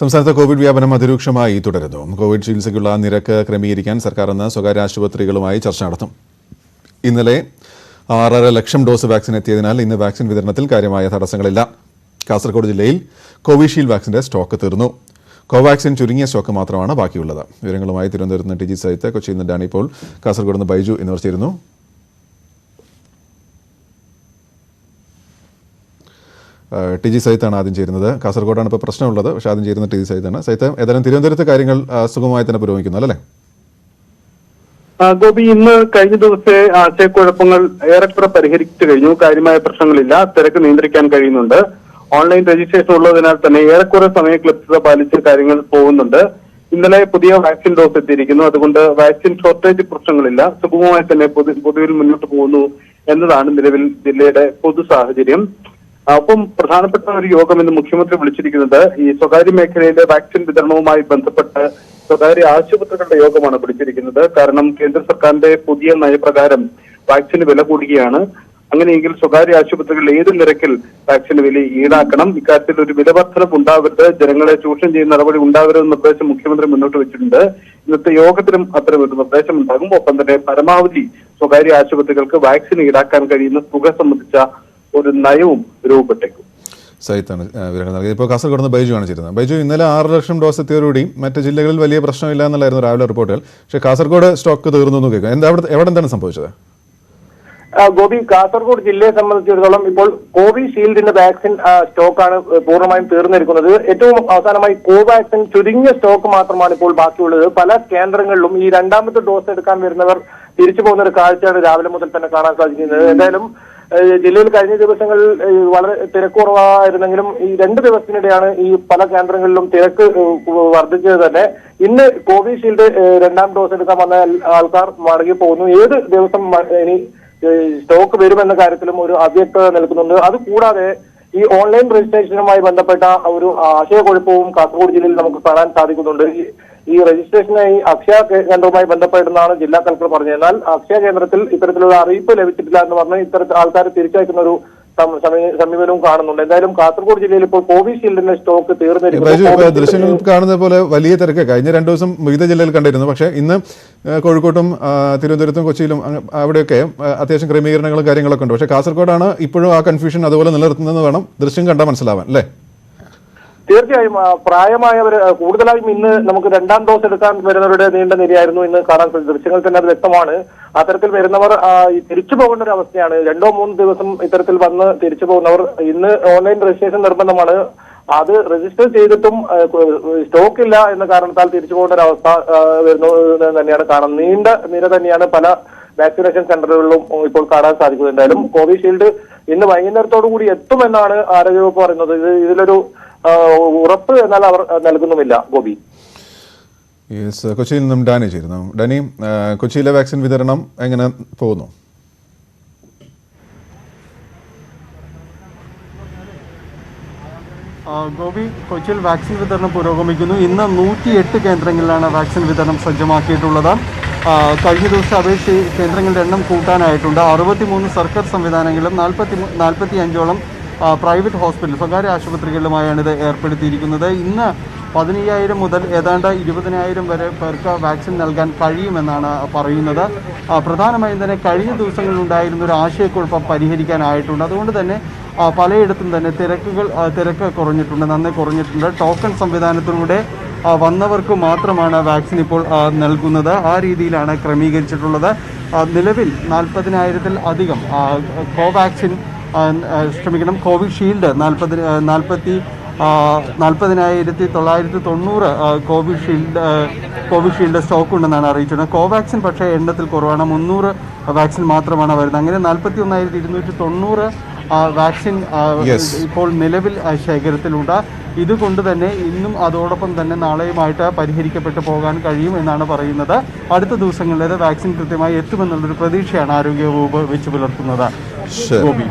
സംസ്ഥാനത്ത് കോവിഡ് വ്യാപനം അതിരൂക്ഷമായി തുടരുന്നു. കോവിഡ് ചികിത്സയ്ക്കുള്ള നിരക്ക് ക്രമീകരിക്കാൻ സർക്കാർ ഇന്ന് സ്വകാര്യ ആശുപത്രികളുമായി ചർച്ച നടത്തും. ഇന്നലെ ആറര ലക്ഷം ഡോസ് വാക്സിൻ എത്തിയതിനാൽ ഇന്ന് വാക്സിൻ വിതരണത്തിൽ കാര്യമായ തടസ്സങ്ങളില്ല. കാസർഗോഡ് ജില്ലയിൽ കോവിഷീൽഡ് വാക്സിന്റെ സ്റ്റോക്ക് തീർന്നു. കോവാക്സിൻ ചുരുങ്ങിയ സ്റ്റോക്ക് മാത്രമാണ് ബാക്കിയുള്ളത്. വിവരങ്ങളുമായി തിരുവനന്തപുരത്ത് നിന്ന് ടി ജി സഹിത്ത് കൊച്ചിയിൽ നിന്ന് ഡാനി കാസർഗോഡ് നിന്ന് ബൈജു എന്നിവർ ചേരുന്നു. ടി ജി സൈത്താണ് ആദ്യം ചേരുന്നത് കാസർഗോഡാണ് ഇപ്പോൾ പ്രശ്നമുള്ളത്. പക്ഷേ ആദ്യം ചേരുന്ന ടി ജി സൈത്താണ് സൈത്ത് ഏതായാലും തിരുവനന്തപുരത്ത് കാര്യങ്ങൾ സുഗമമായി തന്നെ പുരോഗമിക്കുന്നു അല്ലേ? ഗോപി ഇന്ന് കഴിഞ്ഞ ദിവസത്തെ ആശയക്കുഴപ്പങ്ങൾ ഏറെക്കുറെ പരിഹരിച്ചു കഴിഞ്ഞു. കാര്യമായ പ്രശ്നങ്ങളില്ല. തിരക്ക് നിയന്ത്രിക്കാൻ കഴിയുന്നുണ്ട്. ഓൺലൈൻ രജിസ്ട്രേഷൻ ഉള്ളതിനാൽ തന്നെ ഏറെക്കുറെ സമയ ക്ലിപ്തത പാലിച്ച് കാര്യങ്ങൾ പോകുന്നുണ്ട്. ഇന്നലെ പുതിയ വാക്സിൻ ഡോസ് എത്തിയിരിക്കുന്നു. അതുകൊണ്ട് വാക്സിൻ ഷോർട്ടേജ് പ്രശ്നങ്ങളില്ല. സുഗമമായി തന്നെ പൊതു- പൊതുവിൽ മുന്നോട്ട് പോകുന്നു എന്നതാണ് നിലവിൽ ജില്ലയുടെ പൊതു സാഹചര്യം. ഒപ്പം പ്രധാനപ്പെട്ട ഒരു യോഗം ഇന്ന് മുഖ്യമന്ത്രി വിളിച്ചിരിക്കുന്നത് ഈ സ്വകാര്യ മേഖലയിലെ വാക്സിൻ വിതരണവുമായി ബന്ധപ്പെട്ട് സ്വകാര്യ ആശുപത്രികളുടെ യോഗമാണ് വിളിച്ചിരിക്കുന്നത്. കാരണം കേന്ദ്ര സർക്കാരിന്റെ പുതിയ നയപ്രകാരം വാക്സിന് വില കൂടുകയാണ്. അങ്ങനെയെങ്കിൽ സ്വകാര്യ ആശുപത്രികൾ ഏത് നിരക്കിൽ വാക്സിന് വില ഈടാക്കണം? ഇക്കാര്യത്തിൽ ഒരു വിലവർദ്ധനം ഉണ്ടാവരുത്. ജനങ്ങളെ ചൂഷണം ചെയ്യുന്ന നടപടി ഉണ്ടാവരുതെന്ന നിർദ്ദേശം മുഖ്യമന്ത്രി മുന്നോട്ട് വെച്ചിട്ടുണ്ട്. ഇന്നത്തെ യോഗത്തിലും അത്തരം ഒരു നിർദ്ദേശം ഉണ്ടാകും. ഒപ്പം തന്നെ പരമാവധി സ്വകാര്യ ആശുപത്രികൾക്ക് വാക്സിൻ ഈടാക്കാൻ കഴിയുന്ന തുക സംബന്ധിച്ച ഒരു നയവും രൂപപ്പെട്ടേക്കും. സൈത്താണ് ആ, വിവരങ്ങൾ നൽകിയത്. ഇപ്പോൾ കാസർഗോഡ് നിന്ന് ബൈജു ആണ് ചേരുന്നത്. ബൈജു ഇന്നലെ ആറ് ലക്ഷം ഡോസ് എത്തിയതോടുകൂടി മറ്റ് ജില്ലകളിൽ വലിയ പ്രശ്നമില്ല എന്നുള്ളായിരുന്നു രാവിലെ റിപ്പോർട്ടുകൾ. പക്ഷേ കാസർഗോഡ് സ്റ്റോക്ക് തീർന്നു എന്ന് കേൾക്കാം. എന്താ അവിടെ എവിടെ എന്താണ് സംഭവിച്ചത്? ഗോപി കാസർഗോഡ് ജില്ലയെ സംബന്ധിച്ചിടത്തോളം ഇപ്പോൾ കോവിഷീൽഡിന്റെ വാക്സിൻ സ്റ്റോക്കാണ് പൂർണമായും തീർന്നിരിക്കുന്നത്. ഏറ്റവും അവസാനമായി കോവാക്സിൻ ചുരുങ്ങിയ സ്റ്റോക്ക് മാത്രമാണ് ഇപ്പോൾ ബാക്കിയുള്ളത്. പല കേന്ദ്രങ്ങളിലും ഈ രണ്ടാമത്തെ ഡോസ് എടുക്കാൻ വരുന്നവർ തിരിച്ചു പോകുന്ന ഒരു കാഴ്ചയാണ് രാവിലെ മുതൽ തന്നെ കാണാൻ സാധിക്കുന്നത്. എന്തായാലും ജില്ലയിൽ കഴിഞ്ഞ ദിവസങ്ങളിൽ വളരെ തിരക്ക് കുറവായിരുന്നെങ്കിലും ഈ രണ്ട് ദിവസത്തിനിടെയാണ് ഈ പല കേന്ദ്രങ്ങളിലും തിരക്ക് വർദ്ധിച്ചത് തന്നെ. ഇന്ന് കോവിഷീൽഡ് രണ്ടാം ഡോസ് എടുക്കാൻ വന്ന ആൾക്കാർ മടങ്ങി പോകുന്നു. ഏത് ദിവസം ഇനി സ്റ്റോക്ക് വരുമെന്ന കാര്യത്തിലും ഒരു അവ്യക്തത നിൽക്കുന്നുണ്ട്. അതുകൂടാതെ ഈ ഓൺലൈൻ രജിസ്ട്രേഷനുമായി ബന്ധപ്പെട്ട ഒരു ആശയക്കുഴപ്പവും കാസർഗോഡ് ജില്ലയിൽ നമുക്ക് കാണാൻ സാധിക്കുന്നുണ്ട്. ഈ- രജിസ്ട്രേഷനായി അക്ഷയ കേന്ദ്രവുമായി ബന്ധപ്പെടുന്നതാണ് ജില്ലാ കളക്ടർ പറഞ്ഞത് എന്നാൽ അക്ഷയ കേന്ദ്രത്തിൽ ഇത്തരത്തിലുള്ള അറിയിപ്പ് ലഭിച്ചിട്ടില്ല എന്ന് പറഞ്ഞ് ഇത്തരത്തിൽ ആൾക്കാർ തിരിച്ചയക്കുന്ന ഒരു സമീപനവും കാണുന്നുണ്ട്. എന്തായാലും കാസർഗോഡ് ജില്ലയിൽ ഇപ്പോൾ കോവിഷീൽഡിന്റെ സ്റ്റോക്ക് തീർന്നിരിക്കുന്നു ദൃശ്യങ്ങൾ കാണുന്ന പോലെ വലിയ തിരക്ക്. കഴിഞ്ഞ രണ്ടു ദിവസം വിവിധ ജില്ലയിൽ കണ്ടിരുന്നു. പക്ഷേ ഇന്ന് കോഴിക്കോട്ടും തിരുവനന്തപുരത്തും കൊച്ചിയിലും അവിടെയൊക്കെ അത്യാവശ്യം ക്രമീകരണങ്ങളും കാര്യങ്ങളൊക്കെ ഉണ്ട്. പക്ഷേ കാസർഗോഡാണ് ഇപ്പോഴും ആ കൺഫ്യൂഷൻ അതുപോലെ നിലനിർത്തുന്നതെന്ന് വേണം ദൃശ്യം കണ്ടാൽ മനസ്സിലാവാൻ അല്ലേ? തീർച്ചയായും പ്രായമായവർ കൂടുതലായും ഇന്ന് നമുക്ക് രണ്ടാം ഡോസ് എടുക്കാൻ വരുന്നവരുടെ നീണ്ട നിരയായിരുന്നു ഇന്ന് കാണാൻ ദൃശ്യങ്ങൾ തന്നെ അത് വ്യക്തമാണ്. അത്തരത്തിൽ വരുന്നവർ തിരിച്ചു പോകേണ്ട ഒരു അവസ്ഥയാണ്. രണ്ടോ മൂന്ന് ദിവസം ഇത്തരത്തിൽ വന്ന് തിരിച്ചു പോകുന്നവർ ഇന്ന് ഓൺലൈൻ രജിസ്ട്രേഷൻ നിർബന്ധമാണ്. അത് രജിസ്റ്റർ ചെയ്തിട്ടും സ്റ്റോക്ക് ഇല്ല എന്ന കാരണത്താൽ തിരിച്ചു പോകേണ്ട ഒരു അവസ്ഥ വരുന്നു തന്നെയാണ് കാണുന്നത് നീണ്ട നിര തന്നെയാണ് പല വാക്സിനേഷൻ സെന്ററുകളിലും ഇപ്പോൾ കാണാൻ സാധിക്കുന്നത്. എന്തായാലും കോവിഷീൽഡ് ഇന്ന് വൈകുന്നേരത്തോടു കൂടി എത്തുമെന്നാണ് ആരോഗ്യവകുപ്പ് പറയുന്നത്. ഇത് ഇതിലൊരു ഉറപ്പ് എന്നാൽ അവർ നൽകുന്നുമില്ല ഗോപി. യെസ് കൊച്ചിയിൽ നിന്നും ഡാനി ചേരുന്നു. ഡാനി കൊച്ചിയിലെ വാക്സിൻ വിതരണം എങ്ങനെ പോകുന്നു? ഗോപി കൊച്ചിയിൽ വാക്സിൻ വിതരണം പുരോഗമിക്കുന്നു. ഇന്ന് നൂറ്റി എട്ട് കേന്ദ്രങ്ങളിലാണ് വാക്സിൻ വിതരണം സജ്ജമാക്കിയിട്ടുള്ളത്. കഴിഞ്ഞ ദിവസം അപേക്ഷിച്ച് കേന്ദ്രങ്ങളുടെ എണ്ണം കൂട്ടാനായിട്ടുണ്ട്. അറുപത്തിമൂന്ന് സർക്കാർ സംവിധാനങ്ങളിലും നാൽപ്പത്തി നാൽപ്പത്തി അഞ്ചോളം പ്രൈവറ്റ് ഹോസ്പിറ്റൽ സ്വകാര്യ ആശുപത്രികളിലുമായാണ് ഇത് ഏർപ്പെടുത്തിയിരിക്കുന്നത്. ഇന്ന് പതിനയ്യായിരം മുതൽ ഏതാണ്ട് ഇരുപതിനായിരം വരെ പേർക്ക് വാക്സിൻ നൽകാൻ കഴിയുമെന്നാണ് പറയുന്നത്. പ്രധാനമായും തന്നെ കഴിഞ്ഞ ദിവസങ്ങളിൽ ഉണ്ടായിരുന്ന ഒരു ആശയക്കുഴപ്പം പരിഹരിക്കാനായിട്ടുണ്ട്. അതുകൊണ്ട് തന്നെ പലയിടത്തും തന്നെ തിരക്കുകൾ തിരക്ക് കുറഞ്ഞിട്ടുണ്ട് നന്നേ കുറഞ്ഞിട്ടുണ്ട്. ടോക്കൺ സംവിധാനത്തിലൂടെ വന്നവർക്ക് മാത്രമാണ് വാക്സിൻ ഇപ്പോൾ നൽകുന്നത്. ആ രീതിയിലാണ് ക്രമീകരിച്ചിട്ടുള്ളത്. നിലവിൽ നാൽപ്പതിനായിരത്തിൽ അധികം കോവാക്സിൻ ക്ഷമിക്കണം കോവിഷീൽഡ് നാൽപ്പത് നാൽപ്പത്തി നാൽപ്പതിനായിരത്തി തൊള്ളായിരത്തി തൊണ്ണൂറ് കോവിഷീൽഡ് കോവിഷീൽഡ് സ്റ്റോക്ക് ഉണ്ടെന്നാണ് അറിയിച്ചിരുന്നത് കോവാക്സിൻ പക്ഷേ എണ്ണത്തിൽ കുറവാണ്. മുന്നൂറ് വാക്സിൻ മാത്രമാണ് വരുന്നത്. അങ്ങനെ നാൽപ്പത്തി ഒന്നായിരത്തി ഇരുന്നൂറ്റി തൊണ്ണൂറ് വാക്സിൻ ഇപ്പോൾ നിലവിൽ ശേഖരത്തിലുണ്ട്. ഇതുകൊണ്ട് തന്നെ ഇന്നും അതോടൊപ്പം തന്നെ നാളെയുമായിട്ട് പരിഹരിക്കപ്പെട്ടു പോകാൻ കഴിയും എന്നാണ് പറയുന്നത്. അടുത്ത ദിവസങ്ങളിൽ വാക്സിൻ കൃത്യമായി എത്തുമെന്നുള്ളൊരു പ്രതീക്ഷയാണ് ആരോഗ്യവകുപ്പ് വെച്ച് പുലർത്തുന്നത്. ഗോപി.